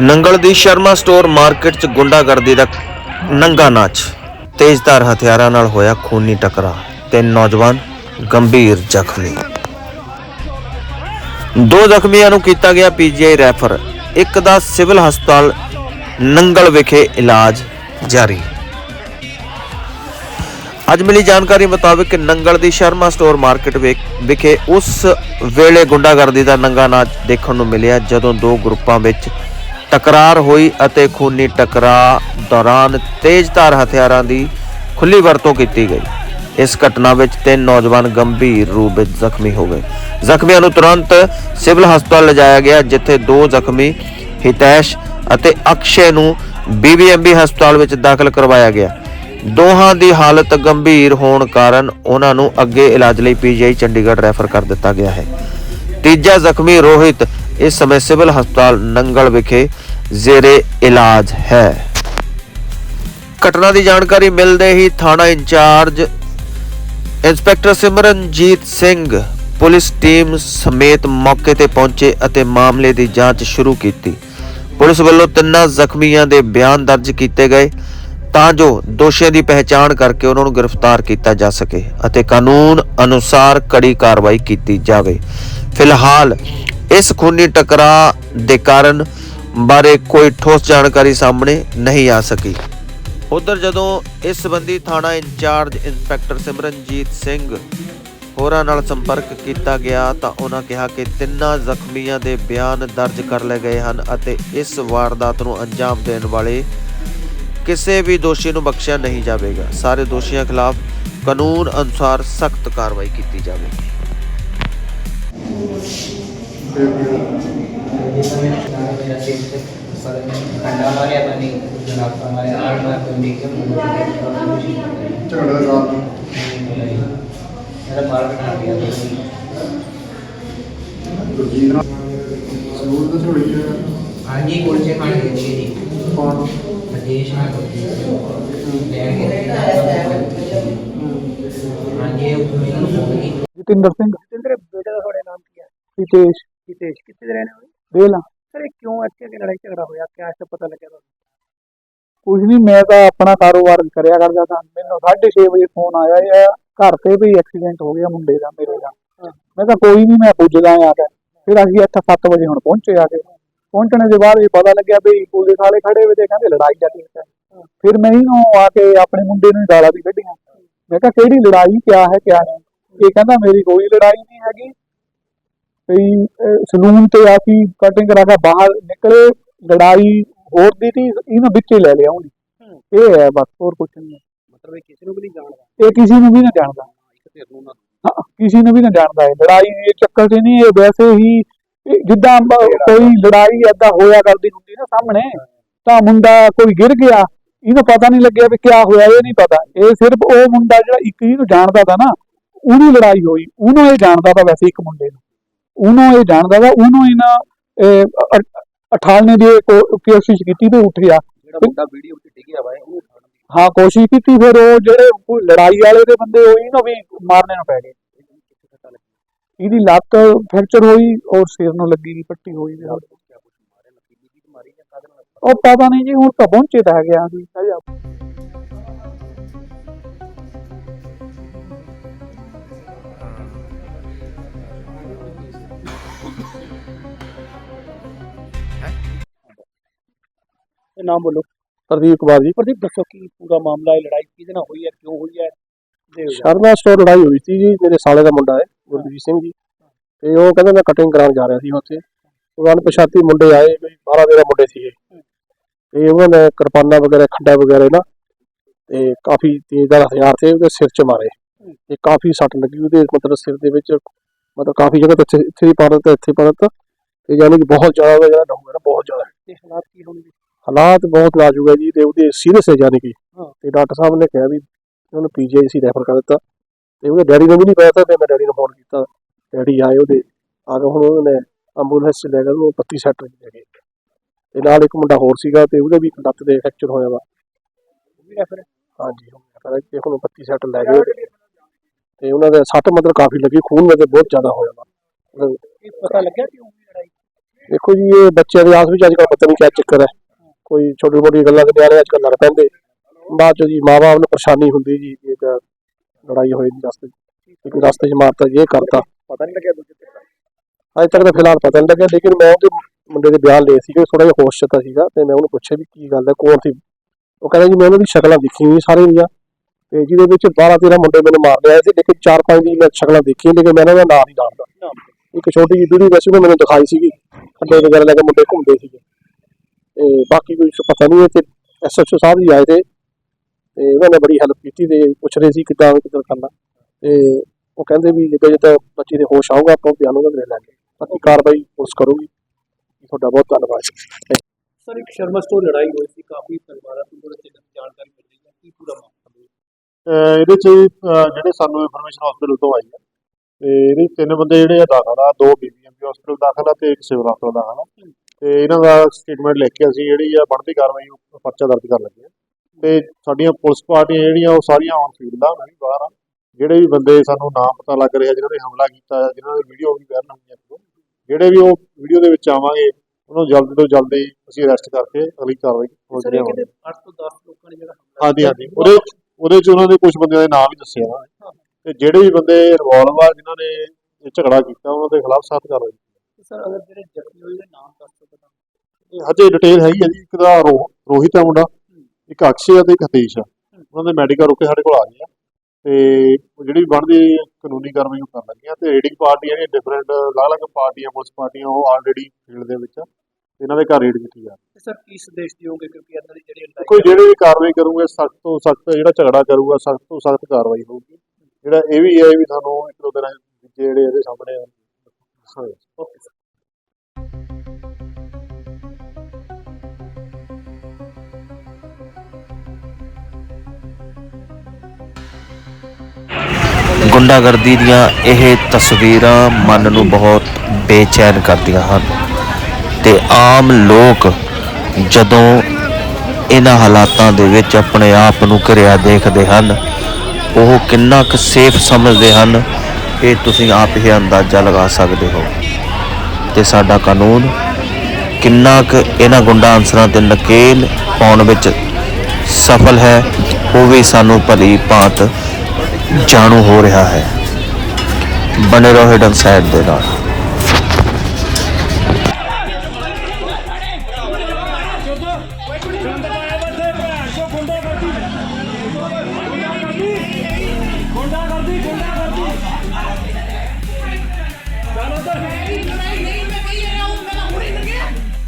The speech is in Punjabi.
ਨੰਗਲ ਦੀ ਸ਼ਰਮਾ ਸਟੋਰ ਮਾਰਕੀਟ 'ਚ ਗੁੰਡਾਗਰਦੀ ਦਾ ਨੰਗਾ ਨਾਚ। ਤੇਜ਼ਧਾਰ ਹਥਿਆਰਾਂ ਨਾਲ ਹੋਇਆ ਖੂਨੀ ਟਕਰਾ ਤੇ ਨੌਜਵਾਨ ਗੰਭੀਰ ਜ਼ਖਮੀ। ਦੋ ਜ਼ਖਮੀਆਂ ਨੂੰ ਕੀਤਾ ਗਿਆ ਪੀਜੀਆਈ ਰੈਫਰ, ਇੱਕ ਦਾ ਸਿਵਲ ਹਸਪਤਾਲ ਨੰਗਲ ਵਿਖੇ ਇਲਾਜ ਜਾਰੀ। ਅੱਜ ਮਿਲੀ ਜਾਣਕਾਰੀ ਮੁਤਾਬਕ ਨੰਗਲ ਦੀ ਸ਼ਰਮਾ ਸਟੋਰ ਮਾਰਕੀਟ ਵਿਖੇ ਉਸ ਵੇਲੇ ਗੁੰਡਾਗਰਦੀ ਦਾ ਨੰਗਾ ਨਾਚ ਦੇਖਣ ਨੂੰ ਮਿਲਿਆ, ਜਦੋਂ ਦੋ ਗਰੁੱਪਾਂ ਵਿੱਚ ਟਕਰਾਰ ਹੋਈ ਅਤੇ ਖੂਨੀ ਟਕਰਾਅ ਦੌਰਾਨ ਤੇਜ਼ਧਾਰ ਹਥਿਆਰਾਂ ਦੀ ਖੁੱਲੀ ਵਰਤੋਂ ਕੀਤੀ ਗਈ। ਇਸ ਘਟਨਾ ਵਿੱਚ ਤਿੰਨ ਨੌਜਵਾਨ ਗੰਭੀਰ ਰੂਪ ਵਿੱਚ ਜ਼ਖਮੀ ਹੋ ਗਏ। ਜ਼ਖਮੀਆਂ ਨੂੰ ਤੁਰੰਤ ਸਿਵਲ ਹਸਪਤਾਲ ਲਿਜਾਇਆ ਗਿਆ, ਜਿੱਥੇ ਦੋ ਜ਼ਖਮੀ, ਹਿਤੈਸ਼ ਅਤੇ ਅਕਸ਼ੇ ਨੂੰ ਬੀਬੀਐਮਬੀ ਹਸਪਤਾਲ ਵਿੱਚ ਦਾਖਲ ਕਰਵਾਇਆ ਗਿਆ। ਦੋਹਾਂ ਦੀ ਹਾਲਤ ਗੰਭੀਰ ਹੋਣ ਕਾਰਨ ਉਹਨਾਂ ਨੂੰ ਅੱਗੇ ਇਲਾਜ ਲਈ ਪੀਜੀਆਈ ਚੰਡੀਗੜ੍ਹ ਰੈਫਰ ਕਰ ਦਿੱਤਾ ਗਿਆ ਹੈ। ਤੀਜਾ ਜ਼ਖਮੀ ਰੋਹਿਤ ਇਸ ਸਮੇਂ ਸਿਵਲ ਹਸਪਤਾਲ ਨੰਗਲ ਵਿਖੇ ਜ਼ੇਰੇ ਇਲਾਜ ਹੈ। ਘਟਨਾ ਦੀ ਜਾਣਕਾਰੀ ਮਿਲਦੇ ਹੀ ਥਾਣਾ incharge inspector Simranjeet Singh, police team ਸਮੇਤ ਮੌਕੇ ਤੇ ਪਹੁੰਚੇ ਅਤੇ ਮਾਮਲੇ ਦੀ ਜਾਂਚ ਸ਼ੁਰੂ ਕੀਤੀ। ਪੁਲਿਸ ਵੱਲੋਂ ਤਿੰਨਾਂ ਜ਼ਖਮੀਆਂ ਦੇ ਬਿਆਨ ਦਰਜ ਕੀਤੇ ਗਏ ਤਾਂ ਜੋ ਦੋਸ਼ੀਆਂ ਦੀ ਪਹਿਚਾਣ ਕਰਕੇ ਉਹਨਾਂ ਨੂੰ ਗ੍ਰਿਫਤਾਰ ਕੀਤਾ ਜਾ ਸਕੇ ਅਤੇ ਕਾਨੂੰਨ ਅਨੁਸਾਰ ਕੜੀ ਕਾਰਵਾਈ ਕੀਤੀ ਜਾਵੇ। ਫਿਲਹਾਲ ਇਸ ਖੂਨੀ ਟਕਰਾਅ ਦੇ ਕਾਰਨ ਬਾਰੇ ਕੋਈ ਠੋਸ ਜਾਣਕਾਰੀ ਸਾਹਮਣੇ ਨਹੀਂ ਆ ਸਕੀ। ਉਧਰ ਜਦੋਂ ਇਸ ਸੰਬੰਧੀ ਥਾਣਾ ਇੰਚਾਰਜ ਇੰਸਪੈਕਟਰ ਸਿਮਰਨਜੀਤ ਸਿੰਘ ਹੋਰਾਂ ਨਾਲ ਸੰਪਰਕ ਕੀਤਾ ਗਿਆ ਤਾਂ ਉਹਨਾਂ ਕਿਹਾ ਕਿ ਤਿੰਨਾਂ ਜ਼ਖਮੀਆਂ ਦੇ ਬਿਆਨ ਦਰਜ ਕਰ ਲਏ ਗਏ ਹਨ ਅਤੇ ਇਸ ਵਾਰਦਾਤ ਨੂੰ ਅੰਜਾਮ ਦੇਣ ਵਾਲੇ ਕਿਸੇ ਵੀ ਦੋਸ਼ੀ ਨੂੰ ਬਖਸ਼ਿਆ ਨਹੀਂ ਜਾਵੇਗਾ। ਸਾਰੇ ਦੋਸ਼ੀਆਂ ਖਿਲਾਫ ਕਾਨੂੰਨ ਅਨੁਸਾਰ ਸਖਤ ਕਾਰਵਾਈ ਕੀਤੀ ਜਾਵੇਗੀ। കണ്ടാമാരെ പണി നടത്താമാരെ ആൾമാർക്കൊണ്ടിരിക്കും ਹਾਂਜੀ ਕੁਲਚੇ ਖਾਣ ਗਏ ਸੀ ਜੀ ਕੌਣ ਮਦੇਸ਼ ਨਾਲ ਹਾਂਜੀ ਉਹ ਮੈਨੂੰ ਫੋਨ ਕੀਤੀ ਜਤਿੰਦਰ ਸਿੰਘ ਜਤਿੰਦਰ ਬੇਟੇ ਦਾ ਤੁਹਾਡੇ ਨਾਮ ਕੀ ਹੈ ਹਿਤੇਸ਼ ਹਿਤੇਸ਼ ਕਿੱਥੇ ਦੇ ਰਹਿਣੇ ਵਾਲੇ? ਵੇਲਾ। ਸਰ ਇਹ ਕਿਉਂ ਇੱਥੇ ਕਿ ਲੜਾਈ ਝਗੜਾ ਹੋਇਆ? ਕਿਆ ਇਸ ਪਤਾ ਲੱਗਿਆ ਤੁਹਾਨੂੰ? ਕੁਝ ਨਹੀਂ ਮੈਂ ਤਾਂ ਆਪਣਾ ਕਾਰੋਬਾਰ ਕਰਿਆ ਕਰਦਾ ਸਾਂ ਮੈਨੂੰ 6:30 ਵਜੇ ਫੋਨ ਆਇਆ ਇਹ ਘਰ ਤੇ ਵੀ ਐਕਸੀਡੈਂਟ ਹੋ ਗਿਆ ਮੁੰਡੇ ਦਾ ਮੇਰੇ ਦਾ। ਮੈਂ ਕਿਹਾ ਕੋਈ ਨਹੀਂ ਮੈਂ ਪੁੱਜਦਾ ਆ ਕੇ। ਫਿਰ ਅਸੀਂ ਇੱਥੇ 7 ਵਜੇ ਹੁਣ ਪਹੁੰਚੇ ਆ ਕੇ। ਪਹੁੰਚਣੇ ਦੇ ਬਾਅਦ ਇਹ ਪਤਾ ਲੱਗਿਆ ਵੀ ਪੁਲਿਸ ਵਾਲੇ ਖੜੇ ਹੋਏ ਤੇ ਕਹਿੰਦੇ ਲੜਾਈ ਦਾ ਕੇਸ ਹੈ। ਫਿਰ ਮੈਂ ਇਹਨੂੰ ਆ ਕੇ ਆਪਣੇ ਮੁੰਡੇ ਨੂੰ ਗਾਲਾਂ ਵੀ ਕੱਢੀਆਂ। ਮੈਂ ਕਿਹਾ ਕਿਹੜੀ ਲੜਾਈ ਕਿਆ ਹੈ ਕਿਆ ਨਹੀਂ? ਇਹ ਕਹਿੰਦਾ ਮੇਰੀ ਕੋਈ ਲੜਾਈ ਨਹੀਂ ਹੈਗੀ। ਵੀ ਸਲੂਨ ਤੇ ਆ ਕੇ ਕਟਿੰਗ ਕਰਾ ਕੇ ਬਾਹਰ ਨਿਕਲੇ ਲੜਾਈ ਹੋਰ ਦੀ ਤੀ ਇਹਨੂੰ ਵਿੱਚ ਹੀ ਲੈ ਲਿਆ ਉਹਨੇ। ਇਹ ਹੈ ਬਸ ਹੋਰ ਕੁਝ ਨਹੀਂ। ਮਤਲਬ ਇਹ ਕਿਸੇ ਨੂੰ ਵੀ ਨਹੀਂ ਜਾਣਦਾ। ਇਹ ਕਿਸੇ ਨੂੰ ਵੀ ਨਾ ਜਾਣਦਾ। ਨੂੰ ਨਾ ਹਾਂ, ਕਿਸੇ ਨੂੰ ਵੀ ਨਾ ਜਾਣਦਾ ਹੈ ਲੜਾਈ ਇਹ ਚੱਕਰ 'ਚ ਨਹੀਂ ਇਹ ਵੈਸੇ ਹੀ ਇਹ ਜਿੱਦਾਂ ਕੋਈ ਲੜਾਈ ਏਦਾਂ ਹੋਇਆ ਕਰਦੀ ਹੁੰਦੀ ਨਾ ਸਾਹਮਣੇ ਤਾਂ ਮੁੰਡਾ ਕੋਈ ਗਿਰ ਗਿਆ ਇਹਨੂੰ ਪਤਾ ਨਹੀਂ ਲੱਗਿਆ ਵੀ ਕਿਆ ਹੋਇਆ ਇਹ ਨਹੀਂ ਪਤਾ। ਇਹ ਸਿਰਫ ਉਹ ਮੁੰਡਾ ਜਿਹੜਾ ਇੱਕ ਇਹਨੂੰ ਜਾਣਦਾ ਤਾ ਨਾ ਉਹਦੀ ਲੜਾਈ ਹੋਈ ਉਹਨੂੰ ਇਹ ਜਾਣਦਾ ਤਾਂ ਵੈਸੇ ਇੱਕ ਮੁੰਡੇ ਨੂੰ। ਉਹਨੂੰ ਇਹ ਜਾਣਦਾ ਤਾ ਉਹਨੂੰ ਇਹਨਾਂ ਇਹ, ਅ- ਅਠਾਲਣੇ ਦੀ ਕੋਸ਼ਿਸ਼ ਕੀਤੀ ਤੇ ਉੱਠ ਗਿਆ। ਜਿਹੜਾ ਮੁੰਡਾ ਵੀਡੀਓ ਵਿੱਚ ਡਿੱਗਿਆ ਵਾ ਉਹਨੂੰ ਉਠਾਉਣ ਦੀ ਹਾਂ ਕੋਸ਼ਿਸ਼ ਕੀਤੀ ਫਿਰ ਉਹ ਜਿਹੜੇ ਲੜਾਈ ਵਾਲੇ ਦੇ ਬੰਦੇ ਹੋਈ ਨਾ ਵੀ ਮਾਰਨੇ ਨੂੰ ਪੈ ਗਏ। ਇਹਦੀ ਲੱਤ ਫ੍ਰੈਕਚਰ ਹੋਈ ਔਰ ਸਿਰ ਨੂੰ ਲੱਗੀ ਪੱਟੀ ਹੋਈ। ਵੀ ਦੀ ਉਹ ਪਤਾ ਨਹੀਂ ਜੀ ਹੁਣ ਤਾਂ ਪਹੁੰਚੇ ਤਾਂ ਹੈਗੇ ਆ ਇਹ ਨਾਮ ਬੋਲੋ। ਪ੍ਰਦੀਪ ਕੁਮਾਰ ਜੀ। ਪ੍ਰਦੀਪ ਦੱਸੋ ਕੀ ਪੂਰਾ ਮਾਮਲਾ ਹੈ ਲੜਾਈ ਕਿਹਦੇ ਨਾਲ ਹੋਈ ਹੈ ਕਿਉਂ ਹੋਈ ਹੈ? ਦੇ ਸ਼ਰਮਾ ਸਟੋਰ ਲੜਾਈ ਹੋਈ ਸੀ ਜੀ ਮੇਰੇ ਸਾਲੇ ਦਾ ਮੁੰਡਾ ਹੈ ਗੁਰਦੀਪ ਸਿੰਘ ਜੀ। ਤੇ ਉਹ ਕਹਿੰਦਾ ਮੈਂ ਕਟਿੰਗ ਕਰਾਉਣ ਜਾ ਰਿਹਾ ਸੀ ਉੱਥੇ। ਉਹ ਅਣਪਛਾਤੀ ਮੁੰਡੇ ਆਏ ਕੋਈ 12 13 ਮੁੰਡੇ ਸੀਗੇ। ਤੇ ਉਹਨਾਂ ਨੇ ਕਿਰਪਾਨਾਂ ਵਗੈਰਾ ਖੱਡਾ ਵਗੈਰਾ ਨਾ ਤੇ ਕਾਫੀ ਤੇਜ਼ਦਾਰ ਹਥਿਆਰ ਤੇ ਉਹਦੇ ਸਿਰ 'ਚ ਮਾਰੇ। ਤੇ ਕਾਫੀ ਸੱਟ ਲੱਗੀ ਉਹਦੇ ਮਤਲਬ ਸਿਰ ਦੇ ਵਿੱਚ ਮਤਲਬ ਕਾਫੀ ਜਗ੍ਹਾ ਤੇ ਇੱਥੇ ਵੀ ਪਾ ਦਿੱਤਾ ਇੱਥੇ ਪਾ ਦਿੱਤਾ ਤੇ ਯਾਨੀ ਕਿ ਬਹੁਤ ਜ਼ਿਆਦਾ ਉਹਦਾ ਜਿਹੜਾ ਡਾਊਨ ਹੈ ਬਹੁਤ ਜ਼ਿਆਦਾ। ਤੇ ਹਾਲਾਤ ਕੀ ਹੋਣਗੇ? ਹਾਲਾਤ ਬਹੁਤ ਨਾਜ਼ੁਕ ਹੈ ਜੀ ਤੇ ਉਹਦੇ ਸੀਰੀਅਸ ਹੈ ਯਾਨੀ ਕਿ। ਤੇ ਡਾਕਟਰ ਸਾਹਿਬ ਨੇ ਕਿਹਾ ਵੀ ਉਹਨੂੰ ਪੀਜੀਆਈਸੀ ਰੈਫਰ ਕਰ ਦਿੱਤਾ। ਤੇ ਉਹਦੇ ਡੈਡੀ ਨੂੰ ਵੀ ਨਹੀਂ ਪਤਾ ਤਾਂ ਮੈਂ ਡੈਡੀ ਨੂੰ ਫੋਨ ਕੀਤਾ। ਡੈਡੀ ਆਏ ਉਹਦੇ ਆ ਕੇ ਹੁਣ ਉਹਨੇ ਐਂਬੂਲੈਂਸ ਲੈ ਕੇ ਉਹਨੂੰ 32 ਸੈਟ ਲੈ ਗਏ ਤੇ ਨਾਲ ਇੱਕ ਮੁੰਡਾ ਹੋਰ ਸੀਗਾ ਤੇ ਉਹਦੇ ਵੀ ਲੱਤ ਦੇ ਫ੍ਰੈਕਚਰ ਹੋਇਆ ਵਾ। ਉਹ ਹਾਂਜੀ ਤੇ ਹੁਣ 32 ਸੈਟ ਲੈ ਗਏ ਉਹਦੇ। ਤੇ ਉਹਨਾਂ ਦੇ ਸੱਟ ਮਤਲਬ ਕਾਫੀ ਲੱਗੀ ਖੂਨ ਮਤਲਬ ਬਹੁਤ ਜ਼ਿਆਦਾ ਹੋਇਆ ਵਾ। ਪਤਾ ਲੱਗਿਆ ਕਿਉਂ ਲੜਾਈ ਦੇਖੋ ਜੀ ਇਹ ਬੱਚਿਆਂ ਦੇ ਆਸ ਵਿੱਚ ਅੱਜ ਕੱਲ੍ਹ ਪਤਾ ਨਹੀਂ ਕਿਆ ਚੱਕਰ ਹੈ। ਕੋਈ ਛੋਟੀ ਮੋਟੀ ਗੱਲਾਂ ਦੇ ਨਿਆਣੇ ਅੱਜ ਕੱਲ੍ਹ ਲੜ ਪੈਂਦੇ। ਬਾਅਦ ਚ ਜੀ ਮਾਂ-ਬਾਪ ਨੂੰ ਪਰੇਸ਼ਾਨੀ ਹੁੰਦੀ ਜੀ ਇਹ ਤਾਂ ਲੜਾਈ ਹੋਈ ਦੀ ਰਸਤੇ ਇੱਕ ਰਸਤੇ 'ਚ ਮਾਰਤਾ ਜੀ ਇਹ ਕਰਤਾ। ਪਤਾ ਨਹੀਂ ਲੱਗਿਆ ਦੂਜੇ ਤੇ। ਅਜੇ ਤੱਕ ਤਾਂ ਫਿਲਹਾਲ ਪਤਾ ਨਹੀਂ ਲੱਗਿਆ ਲੇਕਿਨ ਮੈਂ ਉਹਦੇ ਮੁੰਡੇ ਦੇ ਬਿਆਨ ਲਏ ਸੀਗੇ ਥੋੜਾ ਜਿਹਾ ਹੋਸ਼ 'ਚ ਤਾਂ ਸੀਗਾ ਤੇ ਮੈਂ ਉਹਨੂੰ ਪੁੱਛਿਆ ਵੀ ਕੀ ਗੱਲ ਹੈ ਕੌਣ ਸੀ? ਉਹ ਕਹਿੰਦਾ ਜੀ ਮੈਂ ਉਹਨਾਂ ਦੀ ਸ਼ਕਲਾਂ ਦੇਖੀਆਂ ਜੀ ਸਾਰੇ ਦੀਆਂ। ਤੇ ਜਿਹਦੇ ਵਿੱਚ 12 13 ਮੁੰਡੇ ਮੈਨੂੰ ਮਾਰ ਲਿਆਏ ਸੀ ਲੇਕਿਨ ਚਾਰ ਪੰਜ ਦੀ ਮੈਂ ਸ਼ਕਲਾਂ ਦੇਖੀਆਂ ਲੇਕਿਨ ਮੈਂ ਉਹਨਾਂ ਦਾ ਨਾਂ ਨਹੀਂ ਜਾਣਦਾ। ਇੱਕ ਛੋਟੀ ਜਿਹੀ ਵੀਡੀਓ ਵੈਸੇ ਉਹਨੇ ਮੈਨੂੰ ਦਿਖਾਈ ਸੀਗੀ। ਅੱਡੇ ਵਗੈਰਾ ਲੈ ਕੇ ਮੁੰਡੇ ਘੁੰਮਦੇ ਸੀਗੇ। ਤੇ ਬਾਕੀ ਕੋਈ ਪਤਾ ਨਹੀਂ ਹੈ ਤੇ ਐਸਐਚਓ ਸਾਹਿਬ ਜੀ ਆਏ ਤੇ ਤੇ ਉਹਨਾਂ ਨੇ ਬੜੀ ਹੈਲਪ ਕੀਤੀ ਤੇ ਪੁੱਛ ਰਹੇ ਸੀ ਕਿੱਦਾਂ ਕਿੱਦਾਂ ਕਰਨਾ। ਤੇ ਉਹ ਕਹਿੰਦੇ ਵੀ ਜਦੋਂ ਜੇ ਤਾਂ ਬੱਚੇ ਦੇ ਹੋਸ਼ ਆਊਗਾ ਆਪਾਂ ਬਿਆਨ ਉਹਨਾਂ ਦੇ ਲੈ ਲਾਂਗੇ ਬਾਕੀ ਕਾਰਵਾਈ ਪੁਲਿਸ ਕਰੂਗੀ। ਤੁਹਾਡਾ ਬਹੁਤ ਧੰਨਵਾਦ। ਸਰ ਇੱਕ ਸ਼ਰਮਾ ਸਟੋਰ ਲੜਾਈ ਹੋਈ ਸੀ ਕਾਫੀ ਪਰਿਵਾਰਾਂ ਤੋਂ ਥੋੜਾ ਜਿਹਾ ਜਾਣਕਾਰੀ ਮਿਲ ਰਹੀ ਹੈ ਕੀ ਪੂਰਾ ਮਾਮਲਾ ਇਹਦੇ ਚ ਜਿਹੜੇ ਸਾਨੂੰ ਇਨਫੋਰਮੇਸ਼ਨ ਹਸਪੀਟਲ ਤੋਂ ਆਈ ਹੈ ਤੇ ਇਹਦੇ ਤਿੰਨ ਬੰਦੇ ਜਿਹੜੇ ਆ ਦਾਖਲ ਆ ਦੋ ਬੀਬੀਐਮਪੀ ਹਸਪੀਟਲ ਦਾਖਲ ਆ ਤੇ ਇੱਕ ਸਿਵਲ ਹਸਪਤਾਲ ਦਾਖਲ ਆ। ਤੇ ਇਹਨਾਂ ਦਾ ਸਟੇਟਮੈਂਟ ਲਿਖ ਕੇ ਅਸੀਂ ਜਿਹੜੀ ਆ ਬਣਦੀ ਕਾਰਵਾਈ ਉਹ ਪਰਚਾ ਦਰਜ ਕਰ ਲੱਗੇ ਆ ਤੇ ਸਾਡੀਆਂ ਪੁਲਿਸ ਪਾਰਟੀਆਂ ਜਿਹੜੀਆਂ ਉਹ ਸਾਰੀਆਂ ਔਨ ਫੀਲਡ ਆ ਮੈਂ ਵੀ ਬਾਹਰ ਆ ਜਿਹੜੇ ਵੀ ਬੰਦੇ ਸਾਨੂੰ ਨਾਮ ਪਤਾ ਲੱਗ ਰਿਹਾ ਜਿਨ੍ਹਾਂ ਨੇ ਹਮਲਾ ਕੀਤਾ ਹੈ ਜਿਨ੍ਹਾਂ ਦੀ ਵੀਡੀਓ ਵੀ ਵਾਇਰਲ ਹੋਈਆਂ ਜਿਹੜੇ ਵੀ ਉਹ ਵੀਡੀਓ ਦੇ ਵਿੱਚ ਆਵਾਂਗੇ ਉਹਨਾਂ ਜਲਦੀ ਤੋਂ ਜਲਦੀ ਅਸੀਂ ਅਰੈਸਟ ਕਰਕੇ ਅਗਲੀ ਕਾਰਵਾਈ ਹੋ ਹੋਣੀ ਕਹਿੰਦੇ 8 ਤੋਂ 10 ਲੋਕਾਂ ਨੇ ਜਿਹੜਾ ਹਮਲਾ ਹਾਂਜੀ ਹਾਂਜੀ। ਉਹਦੇ ਉਹਦੇ ਚ ਉਹਨਾਂ ਦੇ ਕੁਝ ਬੰਦਿਆਂ ਦੇ ਨਾਮ ਵੀ ਦੱਸੇ ਨੇ ਤੇ ਜਿਹੜੇ ਵੀ ਬੰਦੇ ਇਨਵੋਲਵ ਆ ਜਿਨ੍ਹਾਂ ਨੇ ਝਗੜਾ ਕੀਤਾ ਉਹਨਾਂ ਦੇ ਖਿਲਾਫ ਸਖਤ ਕਾਰਵਾਈ। ਸਰ ਅਗਰ ਜਿਹੜੇ ਜ਼ਖਮੀ ਹੋਏ ਦੇ ਨਾਮ ਦੱਸ ਹਜੇ ਡਿਟੇਲ ਹੈਗੀ ਹੈ ਜੀ ਇੱਕ ਦਾ ਰੋਹਿਤ ਆ ਮੁੰਡਾ ਇੱਕ ਅਕਸ਼ੇ ਆ ਤੇ ਇੱਕ ਹਤੀਸ਼ ਆ। ਉਹਨਾਂ ਦੇ ਮੈਡੀਕਲ ਰੁਕੇ ਸਾਡੇ ਕੋਲ ਆ ਗਏ ਆ। ਤੇ ਉਹ ਜਿਹੜੀ ਬਣਦੀ ਕਾਨੂੰਨੀ ਕਾਰਵਾਈ ਉਹ ਕਰਨ ਲੱਗੇ ਆ ਤੇ ਰੇਡਿੰਗ ਪਾਰਟੀਆਂ ਜਿਹੜੀਆਂ ਡਿਫਰੈਂਟ ਅਲੱਗ-ਅਲੱਗ ਪਾਰਟੀਆਂ ਪੁਲਿਸ ਪਾਰਟੀਆਂ ਉਹ ਆਲਰੇਡੀ ਫੀਲਡ ਦੇ ਵਿੱਚ ਇਹਨਾਂ ਦੇ ਘਰ ਰੇਡ ਕੀਤੀ ਜਾ ਰਹੀ ਸਰ ਕੀ ਸੰਦੇਸ਼ ਦਿਓਗੇ? ਕਿਉਂਕਿ ਇਹਨਾਂ ਦੀ ਜਿਹੜੀ ਕੋਈ ਜਿਹੜੇ ਵੀ ਕਾਰਵਾਈ ਕਰੂਗੇ ਸਖਤ ਤੋਂ ਸਖਤ ਜਿਹੜਾ ਝਗੜਾ ਕਰੂਗਾ ਸਖਤ ਤੋਂ ਸਖਤ ਕਾਰਵਾਈ ਹੋਊਗੀ। ਜਿਹੜਾ ਇਹ ਵੀ ਹੈ ਵੀ ਸਾਨੂੰ ਇੱਕ ਦੋ ਦਿਨਾਂ ਜਿਹੜੇ ਇਹਦੇ ਸਾਹਮਣੇ ਓਕੇ ਗੁੰਡਾਗਰਦੀ ਦੀਆਂ ਇਹ ਤਸਵੀਰਾਂ ਮਨ ਨੂੰ ਬਹੁਤ ਬੇਚੈਨ ਕਰਦੀਆਂ ਹਨ। ਤੇ ਆਮ ਲੋਕ ਜਦੋਂ ਇਹਨਾਂ ਹਾਲਾਤਾਂ ਦੇ ਵਿੱਚ ਆਪਣੇ ਆਪ ਨੂੰ ਘਿਰਿਆ ਦੇਖਦੇ ਹਨ, ਉਹ ਕਿੰਨਾ ਕੁ ਸੇਫ ਸਮਝਦੇ ਹਨ, ਇਹ ਤੁਸੀਂ ਆਪ ਹੀ ਅੰਦਾਜ਼ਾ ਲਗਾ ਸਕਦੇ ਹੋ। ਤੇ ਸਾਡਾ ਕਾਨੂੰਨ ਕਿੰਨਾ ਕੁ ਇਹਨਾਂ ਗੁੰਡਾ ਅਨਸਰਾਂ ਤੇ ਨਕੇਲ ਪਾਉਣ ਵਿੱਚ ਸਫਲ ਹੈ, ਉਹ ਵੀ ਸਾਨੂੰ ਭਲੀ ਭਾਂਤ ਜਾਣੂ ਹੋ ਰਿਹਾ ਹੈ। ਬਣੇ ਰਹੋ ਹਿਡਨ ਸਾਈਡ ਦੇ ਨਾਲ। ਗੁੰਡਾ ਕਰਦੀ ਗੁੰਡਾ